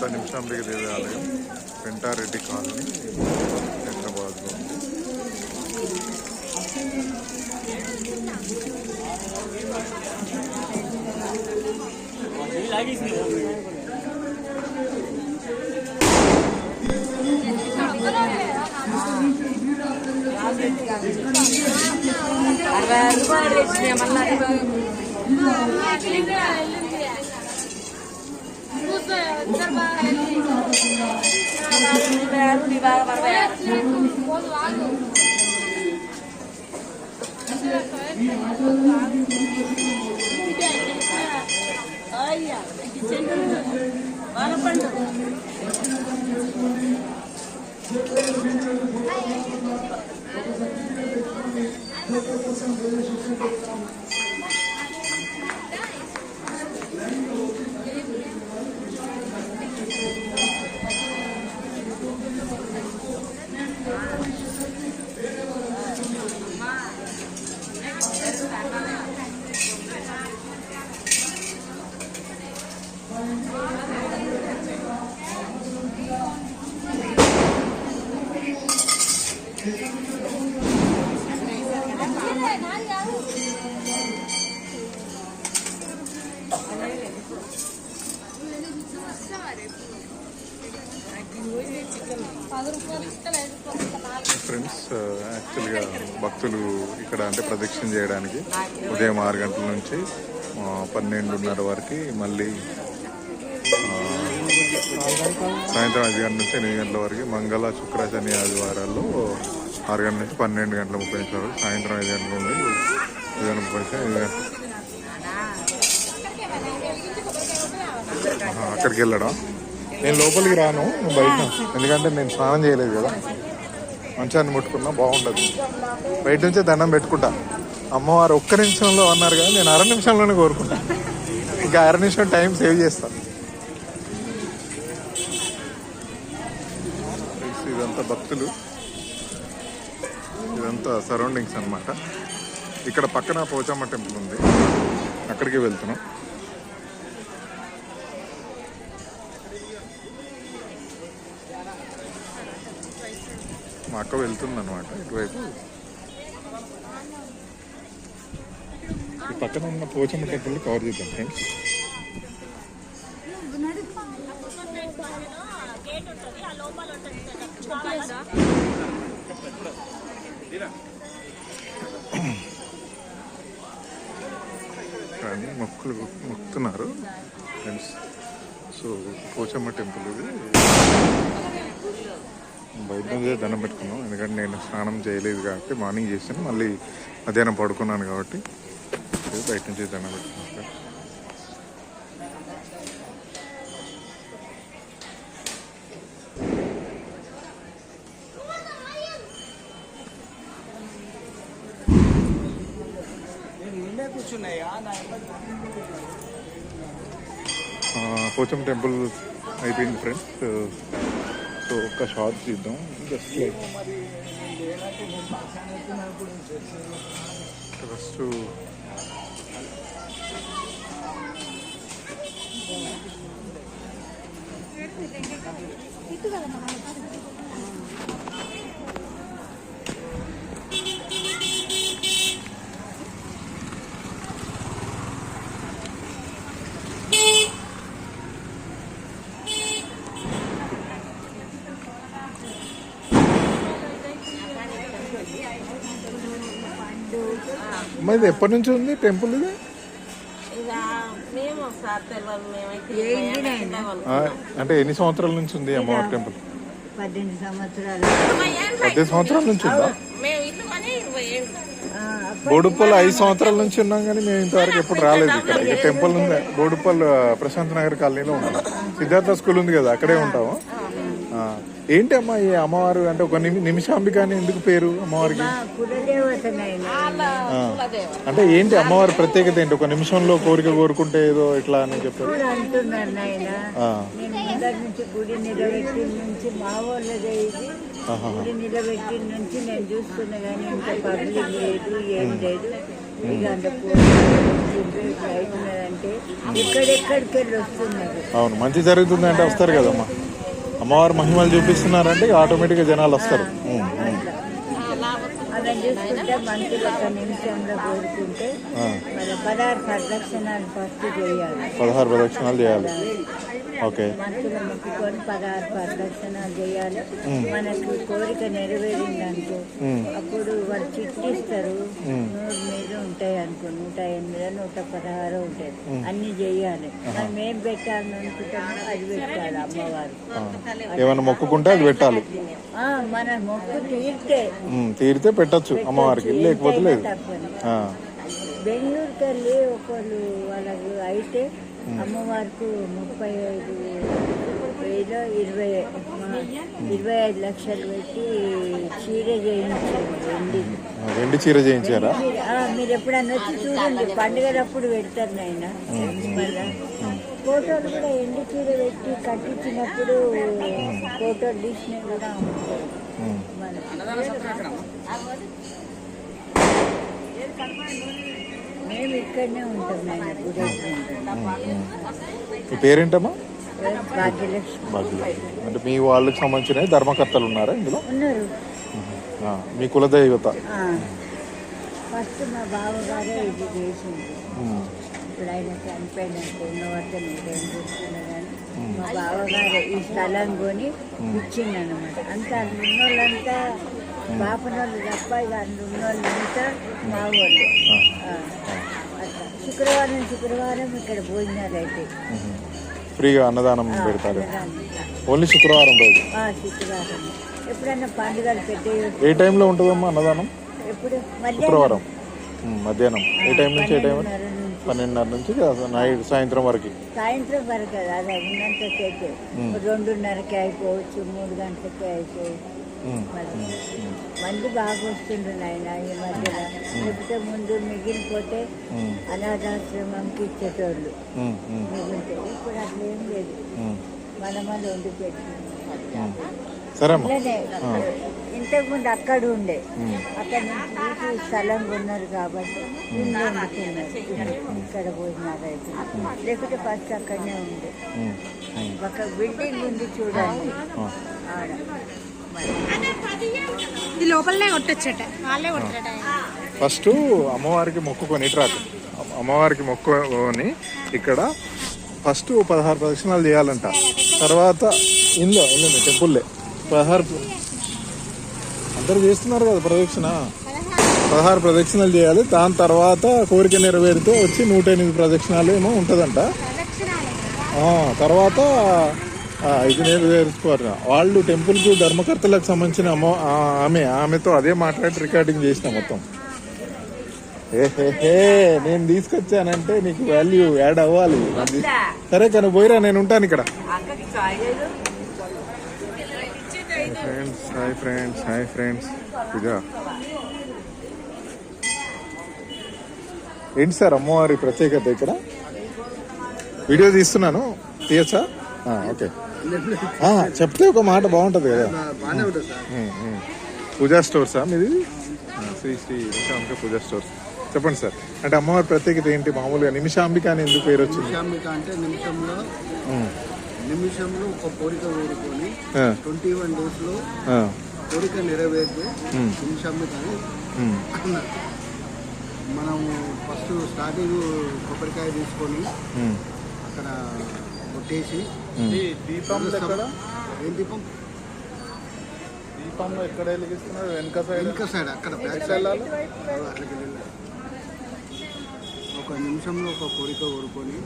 ఇదంతా నిమిషాంబిక దేవాలయం పెంటారెడ్డి కాలనీ హైదరాబాద్లో అరవై ఆరు రూపాయలు తెచ్చినాయి మళ్ళీ అరవై ఫ్రెండ్స్ యాక్చువల్గా uh, uh, భక్తులు ఇక్కడ అంటే ప్రదక్షిణ చేయడానికి ఉదయం ఆరు గంటల నుంచి పన్నెండున్నర వరకు మళ్ళీ సాయంత్రం ఐదు గంటల నుంచి ఎనిమిది గంటల వరకు మంగళ శుక్ర శని ఆదివారాల్లో ఆరు గంటల నుంచి పన్నెండు గంటల ముప్పై నిమిషాల వరకు సాయంత్రం ఐదు గంటల నుండి ఐదు గంటల ముప్పై నిమిషాలు ఐదు గంటల ఆహా, అక్కడికి వెళ్ళడం? నేను లోపలికి రాను బయట ఎందుకంటే నేను స్నానం చేయలేదు కదా. మంచాన్ని ముట్టుకున్నా బాగుండదు. బయట నుంచే దండం పెట్టుకుంటా. అమ్మవారు ఒక్క నిమిషంలో అన్నారు కదా నేను అర నిమిషంలోనే కోరుకుంటా. ఇంకా అర నిమిషం టైం సేవ్ చేస్తాను ఇదంతా భక్తులు. ఇదంతా సరౌండింగ్స్ అన్నమాట. ఇక్కడ పక్కన పోచమ్మ టెంపుల్ ఉంది. అక్కడికి వెళ్తున్నాం. మా అక్క వెళ్తుంది అనమాట ఇటువైపు. ఈ పక్కన ఉన్న పోచమ్మ టెంపుల్ కవర్ చేద్దాం. ఫ్రెండ్స్ కానీ మొక్కులు మొక్కుతున్నారు ఫ్రెండ్స్. సో పోచమ్మ టెంపుల్ ఇది. బయట నుంచే దండం పెట్టుకున్నాం. ఎందుకంటే నేను స్నానం చేయలేదు కాబట్టి మార్నింగ్ చేశాను. మళ్ళీ మధ్యాహ్నం పడుకున్నాను కాబట్టి బయట నుంచి దండం పెట్టుకున్నాను సార్. ఆ, పోచమ్మ టెంపుల్ అయిపోయింది ఫ్రెండ్స్. సో ఒక్క షార్ట్ తీద్దాం జస్ట్ లైక్ ఫస్ట్ అమ్మ ఇది ఎప్పటి నుంచి ఉంది టెంపుల్ ఇది? అంటే ఎన్ని సంవత్సరాల నుంచి ఉంది అమ్మవారి టెంపుల్? పద్దెనిమిది సంవత్సరాలు. పద్దెనిమిది సంవత్సరాల నుంచి ఉందా? బోడుప్పల్ ఐదు సంవత్సరాల నుంచి ఉన్నాం కానీ మేము ఇంతవరకు ఎప్పుడు రాలేదు ఇక్కడ. ఇక టెంపుల్ ఉంది బోడుప్పల్ ప్రశాంత్ నగర్ కాలనీలో ఉంటాం సిద్ధార్థ స్కూల్ ఉంది కదా అక్కడే ఉంటాము. ఆ, ఏంటి అమ్మా ఈ అమ్మవారు అంటే ఒక నిమి నిమిషాంబిక అని ఎందుకు పేరు అమ్మవారికి? అంటే ఏంటి అమ్మవారి ప్రత్యేకత ఏంటి? ఒక నిమిషంలో కోరిక కోరుకుంటే ఏదో ఇట్లా అని చెప్పారు. నుంచి నేను చూస్తున్నా కానీ పబ్లిక్ లేదు ఏం లేదు. అవును మంచి జరుగుతుంది అంటే వస్తారు కదమ్మా. అమ్మవారు మహిమలు చూపిస్తున్నారంటే ఆటోమేటిక్గా జనాలు వస్తారు. చూసుకుంటే మనసులో ఒక నిమిషంలో కోరుకుంటే పదహారు ప్రదక్షిణాలు ఫస్ట్ చేయాలి. పదహారు ప్రదక్షిణాలు చేయాలి. మనసులో మొక్కుకొని పదహారు ప్రదక్షిణాలు చేయాలి. మనకు కోరిక నెరవేరిందనుకో ఉమ్, అప్పుడు వాళ్ళు చిట్టిస్తారు. నూరు మీద ఉంటాయి అనుకో నూట ఎనిమిది నూట పదహారు ఉంటాయి. అన్ని చేయాలి. మనం ఏం పెట్టాలని అనుకుంటామో అది పెట్టాలి అమ్మవారు. ఏమైనా మొక్కుకుంటే అది పెట్టాలి. మన మొక్కు తీరితే. తీరితే పెట్టచ్చు అమ్మవారికి. లేకపోతే లేదు. బెంగళూరుకి వెళ్ళి ఒకళ్ళు వాళ్ళకు అయితే అమ్మవారికి ముప్పై ఐదు వేలు ఇరవై ఇరవై ఐదు లక్షలు పెట్టి చీర చేయించారు. వెండి వెండి చీర చేయించారా? మీరు- ఎప్పుడన్నా వచ్చి చూడండి. పండుగలప్పుడు పెడతారు నాయన. ఫోటోలు కూడా ఎండి చీర పెట్టి కట్టించినప్పుడు ఫోటోలు తీసినవి కూడా. మేము. ఇక్కడనే ఉంటాం నాయన గుడి మీ పేరేంటమ్మా? భాగ్యలక్ష్మి. అంటే మీ వాళ్ళకి సంబంధించిన ధర్మకర్తలు ఉన్నారా ఇందులో? ఆ, మీ కులదైవత. ఫస్ట్ మా బావగారే ఇది చేసింది ఉమ్, ఇప్పుడు ఆయన చనిపోయినాక ఉన్న వద్ద నేనేం చూస్తున్నా కానీ మా బావగారే ఈ స్థలం కొని ఇచ్చిందనమాట అంతా అందులో ఉన్నోళ్ళంతా బాపనోళ్ళు తప్ప ఇక అందులో ఉన్నోళ్ళంతా మా వాళ్ళు. ఆ. శుక్రవారం శుక్రవారం ఇక్కడ భోజనాలు అయితే. ఫ్రీగా అన్నదానం పెడతారు. ఓన్లీ శుక్రవారం రోజు? ఆ, శుక్రవారం. ఎప్పుడన్నా పండుగలు పెట్టే ఏ టైంలో ఉంటుందమ్మా అన్నదానం? ఎప్పుడు? మధ్యాహ్నం. శుక్రవారం మధ్యాహ్నం. ఏ టైం నుంచి ఏ టైం పన్నెండున్నర నుంచి. నైట్ సాయంత్రం వరకు. సాయంత్రం వరకు అది అది ఉన్నంత సేపు రెండున్నరకి అయిపోవచ్చు మూడు గంటలకి అయిపోవచ్చు. మంది బాగా వస్తుండ్రు నాయన ఈ మధ్యలో. లేకపోతే ముందు మిగిలిపోతే అనాథాశ్రమంకి ఇచ్చేటోళ్ళు. మిగిలితే ఇప్పుడు అట్లా ఏం లేదు. మన మన వండి పెట్టి. ఇంతకుముందు అక్కడ ఉండే. అక్కడ నుంచి స్థలం కొన్నారు కాబట్టి ఇక్కడ భోజనాలు అయితే లేకపోతే ఫస్ట్ అక్కడనే ఉండే. ఒక బిల్డింగ్ ఉంది చూడండి. ఆడ. ఇది లోపలనే కొట్టొచ్చట. వాళ్ళే కొట్టరట ఫస్ట్ అమ్మవారికి మొక్కుకొని ట్రాక్ అమ్మవారికి మొక్కుకొని ఇక్కడ ఫస్ట్ పదహారు ప్రదక్షిణాలు చేయాలంట. తర్వాత ఇందులో ఇందులో టెంపుల్లే. పదహారు అందరూ చేస్తున్నారు కదా ప్రదక్షిణ? పదహారు ప్రదక్షిణాలు చేయాలి. దాని తర్వాత కోరిక నెరవేరితే వచ్చి నూట ఎనిమిది ప్రదక్షిణాలు ఏమో ఉంటుందంట. తర్వాత ఇది నెరవేర్చుకోరు వాళ్ళు టెంపుల్కు ధర్మకర్తలకు సంబంధించిన ఆమె ఆమెతో అదే మాట్లాడి రికార్డింగ్ చేసిన మొత్తం. ఏ హే హే నేను తీసుకొచ్చానంటే నీకు వాల్యూ యాడ్ అవ్వాలి. సరే కానీ పోయిరా నేను ఉంటాను ఇక్కడ. Friends hi friends hi friends ఇదా ఏంటి సార్ అమ్మవారి ప్రత్యేకత ఇక్కడ? వీడియో తీస్తున్నాను. తీయచ్చా? ఓకే. చెప్తే ఒక మాట బాగుంటుంది కదా. పూజా స్టోర్సా మీది? శ్రీ శ్రీ నిమిషాంబిక పూజా స్టోర్స్. చెప్పండి సార్. అంటే అమ్మవారి ప్రత్యేకత ఏంటి? మామూలుగా నిమిషాంబిక అని ఎందుకు పేరు వచ్చింది? నిమిషాంబిక అంటే నిమిషంలో నిమిషంలో ఒక కోరిక కోరుకొని ట్వంటీ వన్ డేస్లో కోరిక నెరవేరితే నిమిషాంబిక అని మనం ఫస్ట్ స్టార్టింగ్ కొబ్బరికాయ తీసుకొని. అక్కడ కొట్టేసి దీపం ఎక్కడ? ఏం దీపం? దీపంలో ఎక్కడ వెలిగిస్తున్నారు? వెనక సైడ్ వెనుక సైడ్ అక్కడ బ్యాక్ సైడ్ అట్లకి వెళ్ళాలి ఒక నిమిషంలో ఒక కోరిక కోరుకొని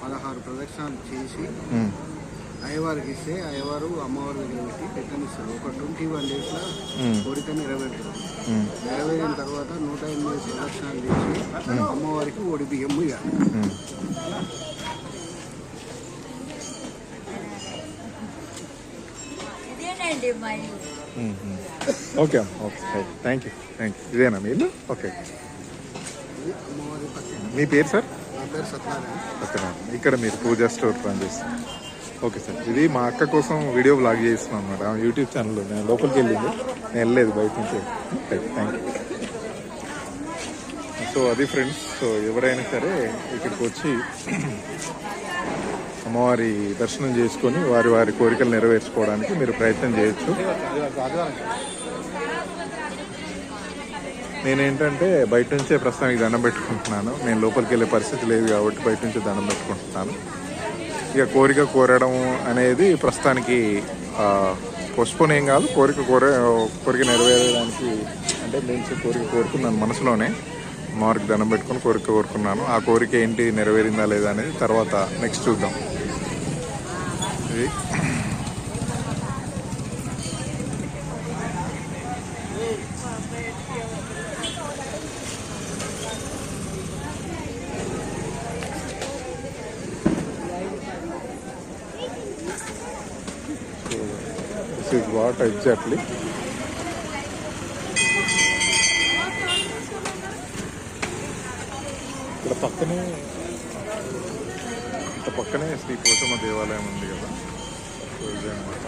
పదహారు ప్రదక్షిణాలు చేసి అయ్యవారికి ఇస్తే అయ్యవారు అమ్మవారి దగ్గర పెట్టి పెట్టనిస్తారు. ఒక ట్వంటీ వన్ డేస్లో కోరిక నెరవేరుతుంది ఉమ్, నెరవేరిన తర్వాత నూట ఎనిమిది ప్రదక్షిణాలు చేసి అమ్మవారికి ఓడి బియ్యము ఇవ్వాలి. అండి మా ఇల్లు. ఓకే అమ్మ okay. Thank you thank you ఇదేనా మీ ఇల్లు? ఓకే. మీ పేరు సార్? సత్యనారాయణ. ఇక్కడ మీరు పూజా స్టోర్ పని చేస్తారు ఓకే సార్ ఇది మా అక్క కోసం వీడియో బ్లాగ్ చేస్తున్నాం అనమాట యూట్యూబ్ ఛానల్లో నేను లోపలికి వెళ్ళింది. నేను వెళ్ళలేదు బయట నుంచి. థ్యాంక్ యూ సో అది ఫ్రెండ్స్ సో ఎవరైనా సరే ఇక్కడికి వచ్చి అమ్మవారి దర్శనం చేసుకొని వారి వారి కోరికలు నెరవేర్చుకోవడానికి మీరు ప్రయత్నం చేయొచ్చు. నేనేంటంటే బయట నుంచే ప్రస్తుతానికి దండం పెట్టుకుంటున్నాను. నేను లోపలికి వెళ్ళే పరిస్థితి లేదు కాబట్టి బయట నుంచే దండం పెట్టుకుంటున్నాను. ఇక కోరిక కోరడం అనేది ప్రస్తుతానికి పోస్ట్పోన్ ఏం కాదు. కోరిక కోర కోరిక నెరవేరడానికి అంటే నేను కోరిక కోరుకున్నాను మనసులోనే. అమ్మవారికి దండం పెట్టుకొని కోరిక కోరుకున్నాను. ఆ కోరిక ఏంటి నెరవేరిందా లేదా అనేది తర్వాత నెక్స్ట్ చూద్దాం. ఇది దిస్ ఇస్ వాట్ ఎగ్జాక్ట్లీ ఇక్కడ పక్కనే ఇక్కడ పక్కనే శ్రీ పోచమ్మ దేవాలయం ఉంది కదా. సో ఇదే అనమాట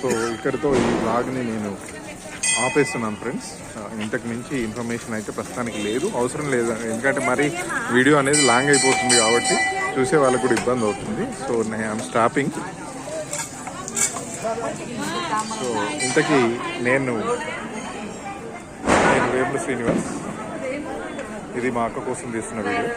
సో ఇక్కడితో ఈ బ్లాగ్ని నేను ఆపేస్తున్నాను ఫ్రెండ్స్. ఇంతకు మించి ఇన్ఫర్మేషన్ అయితే ప్రస్తుతానికి లేదు. అవసరం లేదు. ఎందుకంటే మరి వీడియో అనేది లాంగ్ అయిపోతుంది కాబట్టి చూసే వాళ్ళకు కూడా ఇబ్బంది అవుతుంది. సో నేను స్టాపింగ్ సో ఇంతకీ నేను నేను వేముల శ్రీనివాస్. ఇది మా అక్క కోసం తీస్తున్న వీడియో